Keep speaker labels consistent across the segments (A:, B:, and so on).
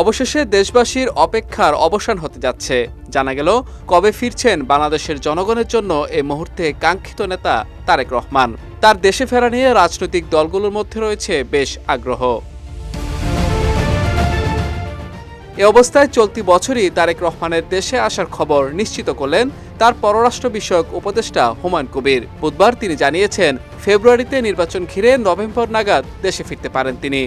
A: অবশেষে দেশবাসীর অপেক্ষার অবসান হতে যাচ্ছে। জানা গেল, কবে ফিরছেন বাংলাদেশের জনগণের জন্য এ মুহূর্তে কাঙ্ক্ষিত নেতা তারেক রহমান। তার দেশে ফেরা নিয়ে রাজনৈতিক দলগুলোর মধ্যে রয়েছে বেশ আগ্রহ। এ অবস্থায় চলতি বছরই তারেক রহমানের দেশে আসার খবর নিশ্চিত করলেন তার পররাষ্ট্র বিষয়ক উপদেষ্টা হুমায়ুন কবির। বুধবার তিনি জানিয়েছেন, ফেব্রুয়ারিতে নির্বাচন ঘিরে নভেম্বর নাগাদ দেশে ফিরতে পারেন তিনি।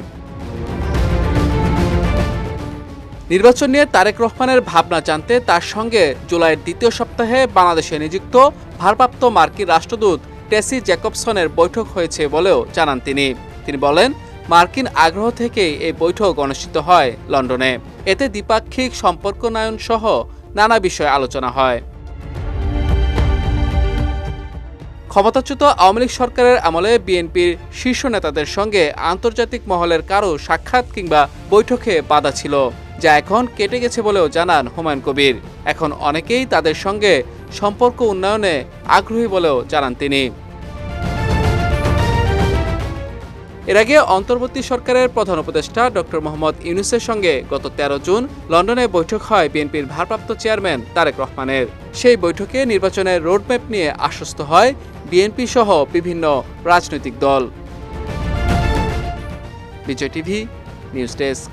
A: নির্বাচন নিয়ে তারেক রহমানের ভাবনা জানতে তার সঙ্গে জুলাইয়ের দ্বিতীয় সপ্তাহে বাংলাদেশে নিযুক্ত ভারপ্রাপ্ত মার্কিন রাষ্ট্রদূত টেসি জ্যাকবসনের বৈঠক হয়েছে বলেও জানান তিনি। তিনি বলেন, মার্কিন আগ্রহ থেকেই এই বৈঠক অনুষ্ঠিত হয় লন্ডনে। এতে দ্বিপাক্ষিক সম্পর্ক নয়ন সহ নানা বিষয়ে আলোচনা হয়। ক্ষমতাচ্যুত আওয়ামী লীগ সরকারের আমলে বিএনপির শীর্ষ নেতাদের সঙ্গে আন্তর্জাতিক মহলের কারও সাক্ষাৎ কিংবা বৈঠকে বাধা ছিল, যা এখন কেটে গেছে বলেও জানান হুমায়ুন কবির। এখন অনেকেই তাদের সঙ্গে সম্পর্ক উন্নয়নে আগ্রহী বলেও জানান তিনি। এর আগে অন্তর্বর্তী সরকারের প্রধান উপদেষ্টা ডক্টর মোহাম্মদ ইউনুসের সঙ্গে গত তেরো জুন লন্ডনে বৈঠক হয় বিএনপির ভারপ্রাপ্ত চেয়ারম্যান তারেক রহমানের। সেই বৈঠকে নির্বাচনের রোডম্যাপ নিয়ে আশ্বস্ত হয় বিএনপি সহ বিভিন্ন রাজনৈতিক দল। Bijoy TV, news desk.